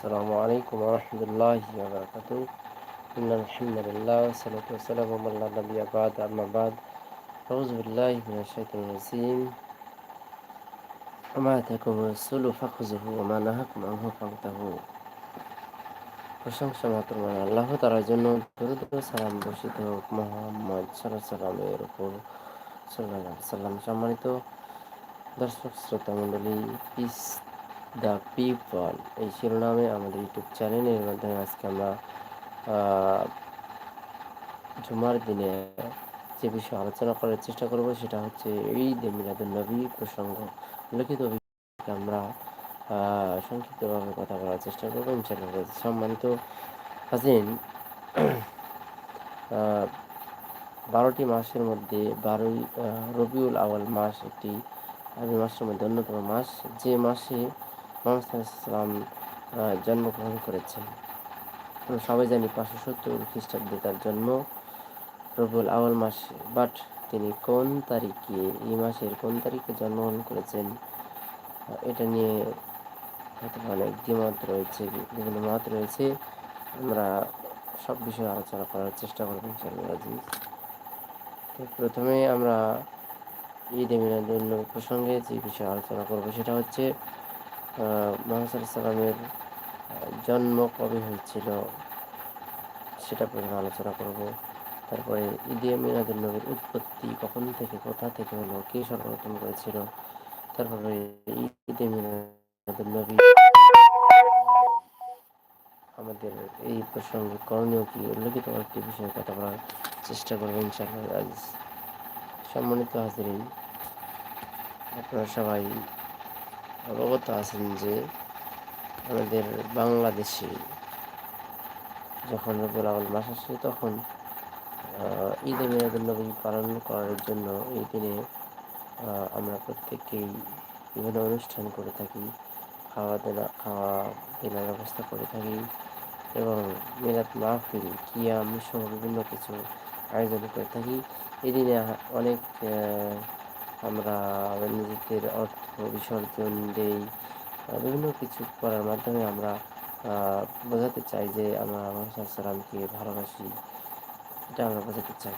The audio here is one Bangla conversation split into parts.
السلام عليكم ورحمة الله وبركاته إن الحمد لله والصلاة والسلام على من لا نبي بعد أما بعد أعوذ بالله من الشيطان الرجيم وما آتاكم الرسول فخذوه وما نهاكم عنه فانتهوا প্রশংসা মাত্র মানে আল্লাহ তালার জন্য দরুদ ও সালাম বর্ষিত হোক মোহাম্মদ সাল্লাহ সাল্লামের উপর সাল্লাহ সাল্লাম সম্মানিত দর্শক শ্রোতা মণ্ডলী পিস দ্য পিপল এই শিরোনামে আমাদের ইউটিউব চ্যানেলের মাধ্যমে আজকে আমরা জুমার দিনে যে বিষয়ে আলোচনা করার চেষ্টা করব সেটা হচ্ছে ঈদ মিলাদুল নবী প্রসঙ্গ। লিখিত আমরা সংক্ষিপ্তভাবে কথা বলার চেষ্টা করব ইনশাল্লাহ সম্মানিত হাজিন বারোটি মাসের মধ্যে বারোই রবিউল আওয়াল মাস একটি আরবি মাসের মধ্যে অন্যতম মাস। যে মাসে মোহাম্মদ জন্মগ্রহণ করেছেন। আমরা সবাই জানি পাঁচশো সত্তর খ্রিস্টাব্দে তার জন্ম। রবিউল আওয়াল মাসে বাট তিনি কোন তারিখে, এই মাসের কোন তারিখে জন্মগ্রহণ করেছেন? এটা নিয়ে হয়তো অনেক দ্বিমত রয়েছে, বিভিন্ন মত রয়েছে। আমরা সব বিষয়ে আলোচনা করার চেষ্টা করব ইনশাআল্লাহ তো প্রথমে আমরা ঈদ মিলাদুল প্রসঙ্গে যে বিষয়ে আলোচনা করব সেটা হচ্ছে মোহাম্মদ জন্ম কবে হয়েছিল সেটা প্রথমে আলোচনা করব। তারপরে ঈদে মিলাদুল নবীর উৎপত্তি কখন থেকে, কোথা থেকে হলো, কে সর্বপ্রথম করেছিল তারপরে ঈদে মিলাদুল নবী আমাদের এই প্রসঙ্গে করণীয় কি, উল্লেখিত একটি বিষয়ে কথা বলার চেষ্টা করব ইনশাআল্লাহ। আজ সম্মানিত হাজিরিন, আপনারা সবাই অবগত আছেন যে আমাদের বাংলাদেশে যখন আউল মাস আসে, তখন ঈদে নবী পালন করার জন্য এই দিনে আমরা প্রত্যেককেই বিভিন্ন অনুষ্ঠান করে থাকি, খাওয়া দাওয়া খাওয়া দেনার ব্যবস্থা করে থাকি এবং মিলাদ মাহফিল, কিয়াম সহ বিভিন্ন কিছু আয়োজন করে থাকি। এই দিনে অনেক আমরা নিজেদের অর্থ বিসর্জন দেই বিভিন্ন কিছু করার মাধ্যমে আমরা বোঝাতে চাই যে আমরা মোহাম্মদ সাল্লামকে ভালোবাসি। এটা আমরা বোঝাতে চাই।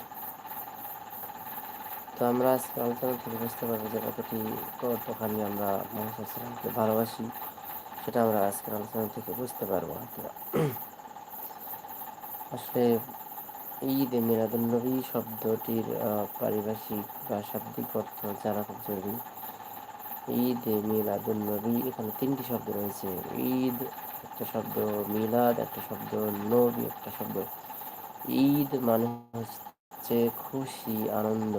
তো আমরা আজকে আলোচনা থেকে বুঝতে পারব যে কতটি কতখানি আমরা মোহাম্মদ সাল্লামকে ভালোবাসি, সেটা আমরা আজকের আলোচনা থেকে বুঝতে পারব। আসলে ঈদ এ মিলাদুলনবী শব্দটির পারিভাষিক বা শাব্দিক অর্থ জানা খুব জরুরি। ঈদ এ মিলাদুলনবী এখানে তিনটি শব্দ রয়েছে। ঈদ, একটা শব্দ মিলাদ, একটা শব্দ নবী, একটা শব্দ ঈদ মানে হচ্ছে খুশি, আনন্দ।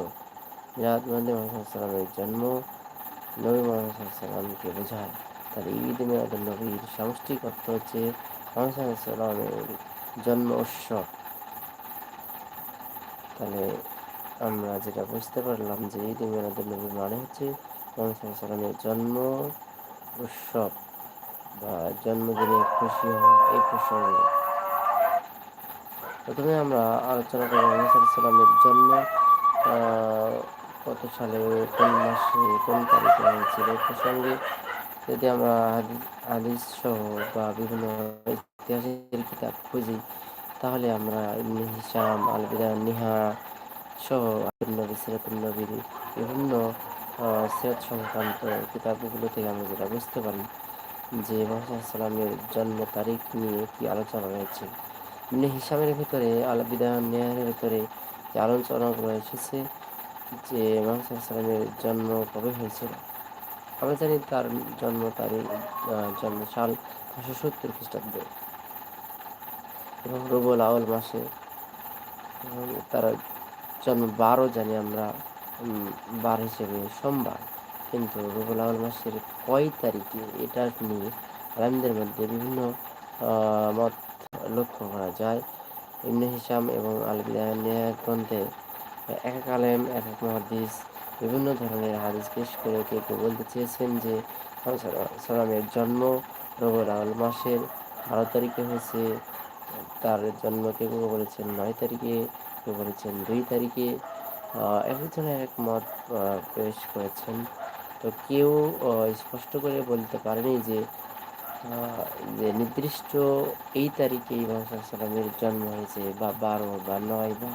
মিলাদ মানে মোহাম্মদ সাল্লামের জন্ম, নবী মোহাম্মদ সাল্লামকে বোঝায়। তাহলে ঈদ মিলাদুলনবীর সামষ্টিক অর্থ হচ্ছে মোহাম্মদ সাল্লামের জন্ম উৎসব। তাহলে আমরা যেটা বুঝতে পারলাম যে ঈদ নবী মানে হচ্ছে সাল্লামের জন্ম উৎসব বা জন্মদিনে খুশি হওয়া এই প্রসঙ্গে প্রথমে আমরা আলোচনা করব মোহাম্মদ সাল্লামের জন্ম কত সালে, কোন মাসে, কোন তারিখে হয়েছিল এই প্রসঙ্গে। যদি আমরা হাদিস সহ বা বিভিন্ন ইতিহাসের কিতাব খুঁজি তাহলে আমরা ইবনে হিসাম আল বিদায় নিহা সহ নবী সিরাতুল নবীর বিভিন্ন সিরাত সংক্রান্ত কিতাবগুলো থেকে আমরা যেটা বুঝতে পারি যে মোহাম্মদ জন্ম তারিখ নিয়ে কি আলোচনা রয়েছে ইবনে হিসামের ভিতরে আল বিদায় নিহার ভিতরে যে আলোচনাগুলো এসেছে যে মোহাম্মদ সাল্লামের জন্ম কবে হয়েছিল? আমরা জানি তার জন্ম তারিখ জন্ম সাল পাঁচশো সত্তর খ্রিস্টাব্দে। এবং রবুল আউল মাসে তার জন্ম বারো জানি আমরা বার হিসেবে সোমবার। কিন্তু রবুল আউল মাসের কয় তারিখে এটা নিয়ে আলমদের মধ্যে বিভিন্ন মত লক্ষ্য করা যায়। ইমনে হিসাম এবং আল গ্রন্থে এক এক আলেম, এক এক মহাদিস বিভিন্ন ধরনের হাদিস পেশ করে কেউ কেউ বলতে চেয়েছেন যে সালামের জন্ম রবুল আউল মাসের বারো তারিখে হয়েছে। তার জন্ম কেউ কেউ বলেছেন নয় তারিখে কেউ বলেছেন দুই তারিখে একজনের এক মত পেশ করেছেন। তো কেউ স্পষ্ট করে বলতে পারেনি যে যে নির্দিষ্ট এই তারিখে ইমাম জন্ম হয়েছে বা বারো বা নয় বা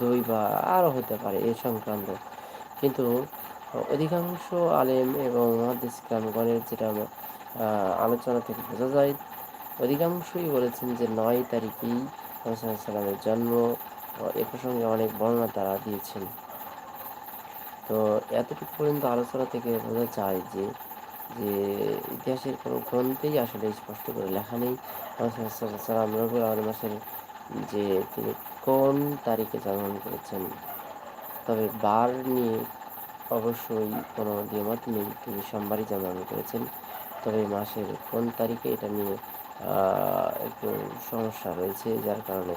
দুই বা আরও হতে পারে এ সংক্রান্ত। কিন্তু অধিকাংশ আলেম এবং মহাদিস ইসলামগণের যেটা আলোচনা থেকে বোঝা যায় অধিকাংশই বলেছেন যে নয় তারিখেই সাল্লামের জন্ম এ প্রসঙ্গে অনেক বর্ণনা তারা দিয়েছেন। তো এতটুকু পর্যন্ত আলোচনা থেকে বোঝা যায় যে যে ইতিহাসের কোনো গ্রন্থেই আসলে স্পষ্ট করে লেখা নেই। সালাম রবিউল আল মাসের যে তিনি কোন তারিখে জন্মগ্রহণ করেছেন, তবে বার নিয়ে অবশ্যই কোনো দ্বিমত নেই। তিনি সোমবারই জন্মগ্রহণ করেছেন। তবে মাসের কোন তারিখে এটা নিয়ে একটু সমস্যা রয়েছে যার কারণে।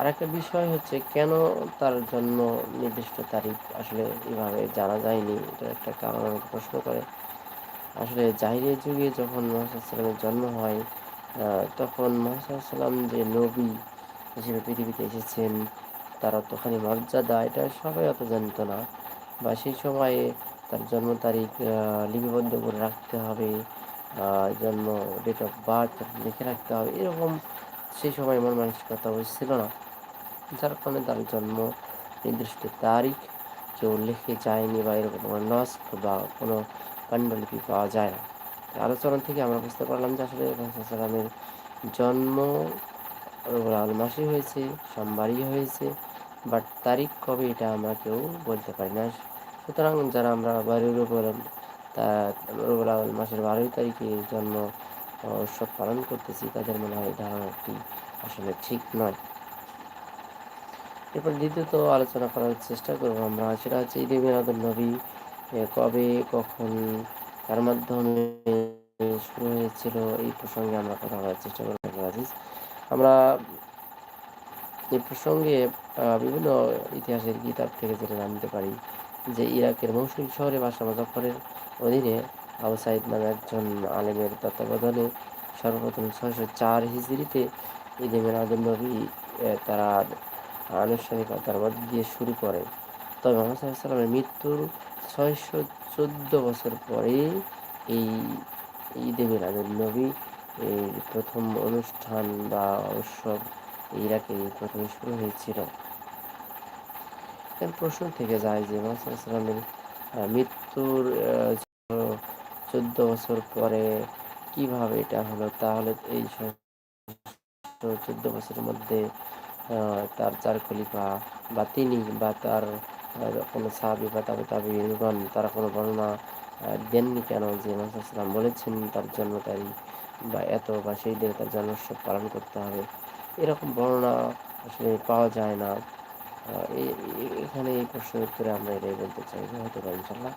আর একটা বিষয় হচ্ছে, কেন তার জন্ম নির্দিষ্ট তারিখ আসলে এভাবে জানা যায়নি? এটা একটা কারণ আমাকে প্রশ্ন করে। আসলে জাহিরের যুগে যখন মহাসাল্লামের জন্ম হয় তখন মহাসাল্লাম যে নবী হিসেবে পৃথিবীতে এসেছেন, তার অতখানি মর্যাদা, এটা সবাই অত জানত না। বা সেই সময়ে তার জন্ম তারিখ লিপিবদ্ধ করে রাখতে হবে। জন্ম ডেট অফ বার্থ লিখে রাখতে হবে। এরকম সেই সময় মন মানসিকতা ছিল না। যার কারণে তার জন্ম নির্দিষ্ট তারিখ কেউ লিখে যায়নি বা এরকম কোনো নস্ক বা কোনো পাণ্ডুলিপি পাওয়া যায় না। আলোচনা থেকে আমরা বুঝতে পারলাম যে আসলে সাল্লামের জন্ম রবিউল মাসে হয়েছে, সোমবারই হয়েছে বাট তারিখ কবে এটা আমরা কেউ বলতে পারি না। সুতরাং যারা আমরা বারুর তা রবিউল মাসের বারোই তারিখে জন্ম উৎসব পালন করতেছি। তাদের মনে হয় ধারণাটি আসলে ঠিক নয়। এরপর দ্বিতীয়ত আলোচনা করার চেষ্টা করব আমরা, সেটা হচ্ছে ঈদ মিলাদুল নবী কবে, কখন তার মাধ্যমে শুরু হয়েছিল, এই প্রসঙ্গে আমরা কথা বলার চেষ্টা করব আমরা এই প্রসঙ্গে বিভিন্ন ইতিহাসের কিতাব থেকে যেটা জানতে পারি যে ইরাকের মৌসুম শহরে বাসা, মুজফরের অধীনে আবু সাইদ নামে একজন আলেমের তত্ত্বাবধানে সর্বপ্রথম ছয়শো চার হিজড়িতে ঈদে মেরাদুল নবী তারা আনুষ্ঠানিকতার মধ্যে দিয়ে শুরু করে। তবে মোহাম্মদ সাল্লামের মৃত্যুর ছয়শো চোদ্দ বছর পরে এই ঈদে মিলাদুল নবী এই প্রথম অনুষ্ঠান বা উৎসব ইরাকে প্রথমে শুরু হয়েছিল। প্রশ্ন থেকে যায় যে মোহাম্মদ মৃত্যুর চোদ্দ বছর পরে কীভাবে এটা হলো? তাহলে এই চোদ্দ বছরের মধ্যে তার চার খলিফা বা তিনি বা তার কোনো সাহাবি বা তাবে তাবিগণ তারা কোনো বর্ণনা দেননি কেন যে মাসাল্লাম বলেছেন তার জন্ম তারিখ বা এত বা সেই দিনে তার জন্মোৎসব পালন করতে হবে? এরকম বর্ণনা আসলে পাওয়া যায় না। এখানে এই প্রশ্নের উত্তরে আমরা এটাই বলতে চাই। যে হয়তো পারি ইনশাল্লাহ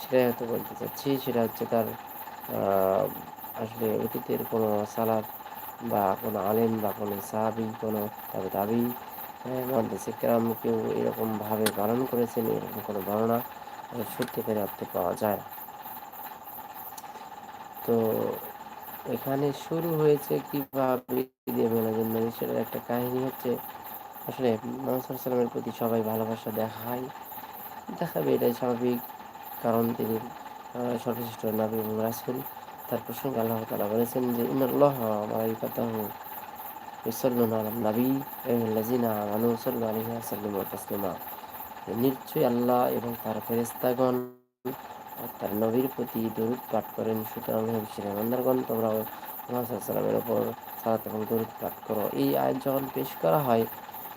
সেটাই হয়তো বলতে চাচ্ছি, সেটা হচ্ছে তার আসলে অতীতের কোনো সালাদ বা কোনো আলেম বা কোনো সাহাবি, কোনো তবে দাবি মহাদেশে কেরাম কেউ এরকমভাবে পালন করেছেন, এরকম কোনো বর্ণনা সত্যিকারে অর্থে পাওয়া যায় তো এখানে শুরু হয়েছে কীভাবে দিয়ে মেলাজুল নবী সেটার একটা কাহিনী হচ্ছে, আসলে মোহাম্মদ প্রতি সবাই ভালোবাসা দেখায়। দেখাবে এটাই স্বাভাবিক। কারণ তিনি সর্বশ্রেষ্ঠ নবী এবং রাসুল। তার প্রসঙ্গে আল্লাহ তালা বলেছেন যে ইন্নআল্লাহ মালাইকাতাহু ইউসাল্লুনা আলান নবী আল্লাযিনা আমানু সাল্লু আলাইহি ওয়াসাল্লামু তাসলিমা। নিশ্চয়ই আল্লাহ এবং তার ফেরেশতাগণ তার নবীর প্রতি দরুদ পাঠ করেন। সুতরাং শ্রীমন্দারগণ তোমরা সাল্লামের ওপর সালাত এবং দরুদ পাঠ করো। এই আয়াত যখন পেশ করা হয়,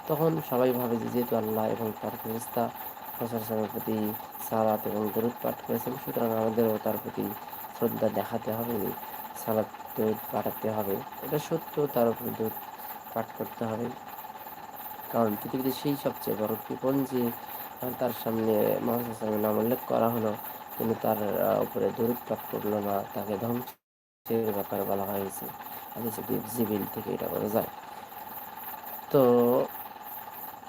তখন সবাই ভাবে যে, যেহেতু আল্লাহ এবং তার ফেরেস্তা সাল্লামের প্রতি সালাত এবং দরুদ পাঠ করেছেন। সুতরাং আমাদেরও তার প্রতি শ্রদ্ধা দেখাতে হবে, সালাত, দরুদ পাঠাতে হবে। এটা সত্য, তার উপর দরুদ পাঠ করতে হবে। কারণ পৃথিবীতে সেই সবচেয়ে বড় কৃপণ যে তার সামনে মহাসামের নাম উল্লেখ করা হলো, কিন্তু তার উপরে দরুদ পাঠ করল না, তাকে ধ্বংসের ব্যাপারে বলা হয়েছে। জিবিল থেকে এটা বলা যায়। তো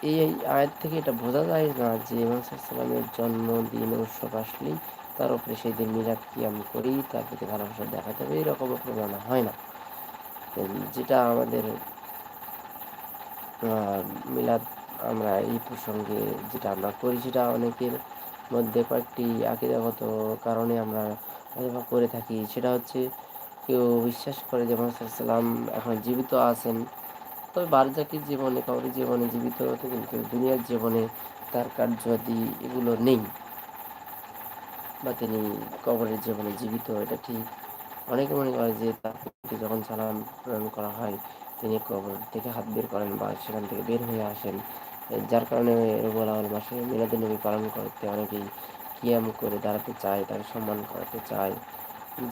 এই আয়াত থেকে এটা বোঝা যায় না যে ইমামের জন্মদিন, উৎসব আসলেই তার উপরে সেই দিন মিলাদ কিয়াম করি তার প্রতি ভালোবাসা দেখাতে হবে এরকম প্রমাণ হয় না। যেটা আমাদের মিলাদ আমরা এই প্রসঙ্গে যেটা আমরা করি সেটা অনেকের মধ্যে কয়েকটি আকিদাগত কারণে আমরা অথবা করে থাকি। সেটা হচ্ছে কেউ বিশ্বাস করে যে মোহাম্মদ সাল্লাম এখন জীবিত আছেন তবে বারজাকির জীবনে, কাউরি জীবনে, জীবিত হতে কিন্তু দুনিয়ার জীবনে তার কার্যাদি এগুলো নেই বা তিনি কবরের জীবনে জীবিত, এটা ঠিক। অনেকে মনে করে যে তার যখন সালাম প্রেরণ করা হয়, তিনি কবর থেকে হাত বের করেন বা সেখান থেকে বের হয়ে আসেন। যার কারণে রুবুল আউ্ল মাসে মিলাদুল নবী পালন করতে অনেকেই কিয়াম করে দাঁড়াতে চায়, তাকে সম্মান করাতে চায়।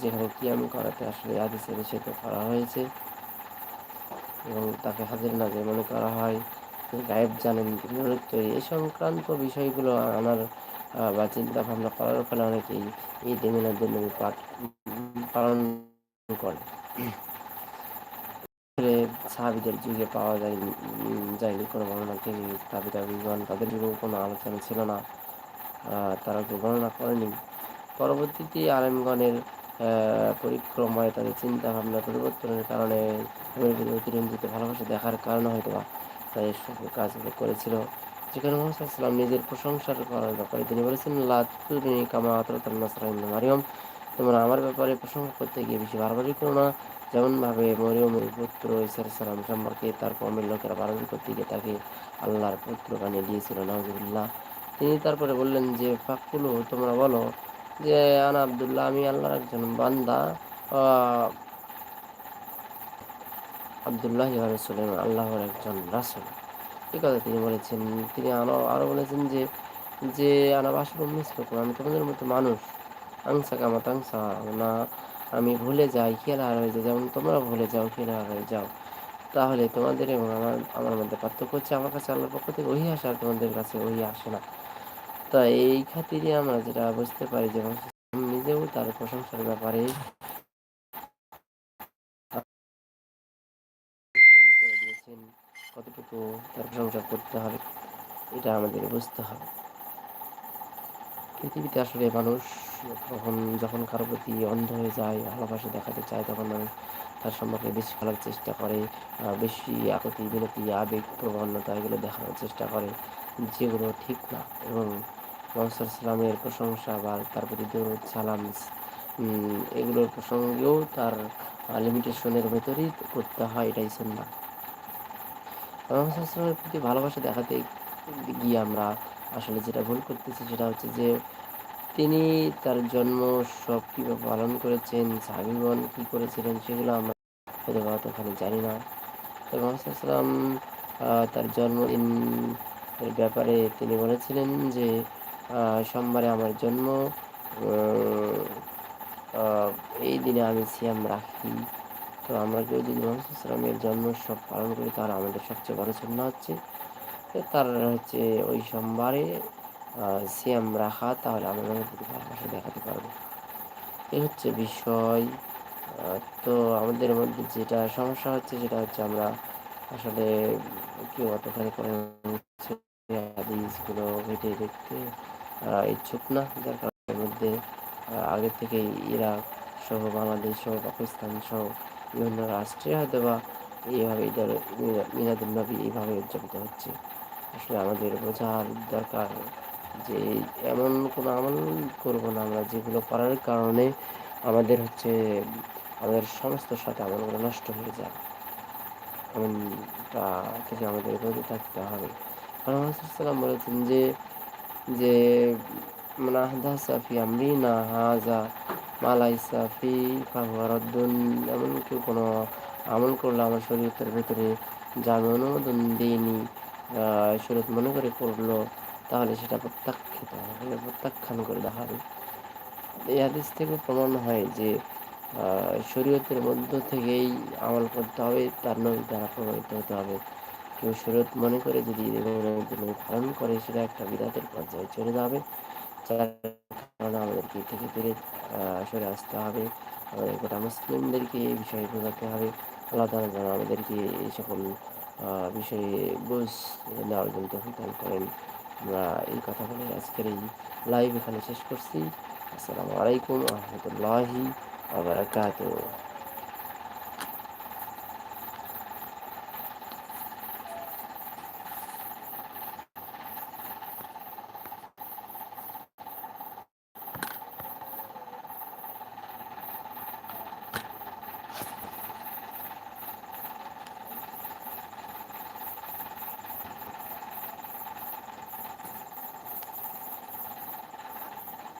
যেখানে কিয়াম করাতে আসলে আদিসে নিষেধ করা হয়েছে। এবং তাকে হাজির নাজে মনে করা হয় গায়েব জানেন তিনি। তৈরি এই সংক্রান্ত বিষয়গুলো আনার বা চিন্তা ভাবনা করার ফলে অনেকেই ঈদ মিলাদুল পাঠ, পালন করে। সাহাবিদের যুগে পাওয়া যায়নি যায়নি কোনো বর্ণনা তিনি তাবি তাবিগণ তাদের যুগেও কোনো আলোচনা ছিল না। তারা কেউ গণনা করেনি। পরবর্তীতে আলেমগণের পরিক্রমায় তাদের চিন্তা ভাবনা পরিবর্তনের কারণে অতিরঞ্জিত ভালোবাসা দেখার কারণে হয়তো তাই এসব কাজগুলো করেছিল। যেখানে মোহাম্মদ নিজের প্রশংসার করার ব্যাপারে তিনি বলেছেন লাতুনি কামা আতরাতাল মারিয়ম। তোমরা আমার ব্যাপারে প্রশংসা করতে গিয়ে বেশি বাড়াবাড়ি করো না। যেমনভাবে মরিয়মের পুত্র ইসালাম সম্পর্কে তার কমের লোকেরা বাড়াবাড়ি করতে গিয়ে তাকে আল্লাহর পুত্র বানিয়ে দিয়েছিল নজরুল্লাহ তিনি তারপরে বললেন যে, ফাকুলু, তোমরা বলো যে, আনা আবদুল্লাহ, আমি আল্লাহর একজন বান্দা আবদুল্লাহ রসুলেন আল্লাহর একজন রাসুল। এই কথা তিনি বলেছেন, তিনি আরও আরও বলেছেন যে যে আনা বাসুর মিশ্রকম আমি তোমাদের মতো মানুষ, আংসা কামাত আংসা না, আমি ভুলে যাই হার হয়ে যায়, যেমন তোমরা ভুলে যাও হার হয়ে যাও। তাহলে তোমাদের এবং আমার আমার মধ্যে পার্থক্য হচ্ছে, আমার কাছে আল্লাহর পক্ষ থেকে ওই আসে আর তোমাদের কাছে ওই আসে না। তা এই খাতিরে আমরা যেটা বুঝতে পারি যে নিজেও তার প্রশংসার ব্যাপারে কতটুকু তার প্রশংসা করতে হবে, এটা আমাদের বুঝতে হবে। পৃথিবীতে আসলে মানুষ তখন যখন কারও প্রতি অন্ধ হয়ে যায়, ভালোবাসা দেখাতে চায়, তখন মানুষ তার সম্পর্কে বেশি খেলার চেষ্টা করে বেশি আকতি বিনতি আবেগ, প্রবণতা এগুলো দেখানোর চেষ্টা করে, যেগুলো ঠিক না এবং মহসর সালামের প্রশংসা বা তার প্রতি দরুদ, সালাম এগুলোর প্রসঙ্গেও তার লিমিটেশনের ভেতরেই করতে হয় এটাই শুনলাম মোহাম্মদের প্রতি ভালোবাসা দেখাতে গিয়ে আমরা আসলে যেটা ভুল করতেছি সেটা হচ্ছে যে, তিনি তার জন্ম সব কীভাবে পালন করেছেন, সাহাবিগণ কী করেছিলেন সেগুলো আমরা হয়তো অতখানি জানি না। তো মোহাম্মদাম তার জন্মদিন এর ব্যাপারে তিনি বলেছিলেন যে সোমবারে আমার জন্ম। এই দিনে আমি সিয়াম রাখি। তো আমরা কেউ যদি মোহাম্মদ জন্ম সব পালন করি, তাহলে আমাদের সবচেয়ে বড় চিহ্ন হচ্ছে তার হচ্ছে ওই সোমবারে সিয়াম রাখা, তাহলে আমরা প্রতি ভালোবাসা দেখাতে পারব। এই হচ্ছে বিষয়। তো আমাদের মধ্যে যেটা সমস্যা হচ্ছে, সেটা হচ্ছে আমরা আসলে কেউ অতখানি করে হাদিসগুলো দেখতে ইচ্ছুক না, যার কারণের মধ্যে আগে থেকেই ইরাক সহ বাংলাদেশ সহ পাকিস্তান সহ বিভিন্ন রাষ্ট্রে হয়তো বা এইভাবে ঈদের মিলাদুল নবী এইভাবে উদযাপিত হচ্ছে। আসলে আমাদের বোঝার দরকার যে এমন কোনো আমল করব না আমরা, যেগুলো করার কারণে আমাদের হচ্ছে, আমাদের সমস্ত সাথে আমলগুলো নষ্ট হয়ে যায়। এমনটা থেকে আমাদের বলতে থাকতে হবে। কারণ সাল্লাম বলেছেন যে যে মানাহদা সাফি আমরিনা হাজা মালাই সাফি ফাহুয়ারদ্দুন এমন কেউ কোনো আমল করলে আমার শরীরের ভেতরে যা আমি অনুমোদন দিইনি শরীর মনে করে করল তাহলে সেটা প্রত্যাখ্যাত হবে প্রত্যাখ্যান করে দেওয়া হবে। এই হাদিস থেকে প্রমাণ হয় যে শরীয়তের মধ্য থেকেই আমল করতে হবে, তার নবী দ্বারা প্রভাবিত হতে হবে। কেউ শরীয়ত মনে করে যদি ধারণ করে, সেটা একটা বিরাটের পর্যায়ে চলে যাবে। আমাদেরকে থেকে ফিরে সরে আসতে হবে। আমাদের গোটা মুসলিমদেরকে এই বিষয়ে বোঝাতে হবে। আল্লাহ তালা যেন আমাদেরকে এই সকল বিষয়ে বুঝ নেওয়ার জন্য তফিক করেন। আমরা এই কথা বলে আজকের এই লাইভ এখানে শেষ করছি। আসসালামু আলাইকুম রহমতুল্লাহি আবরাকাতুহ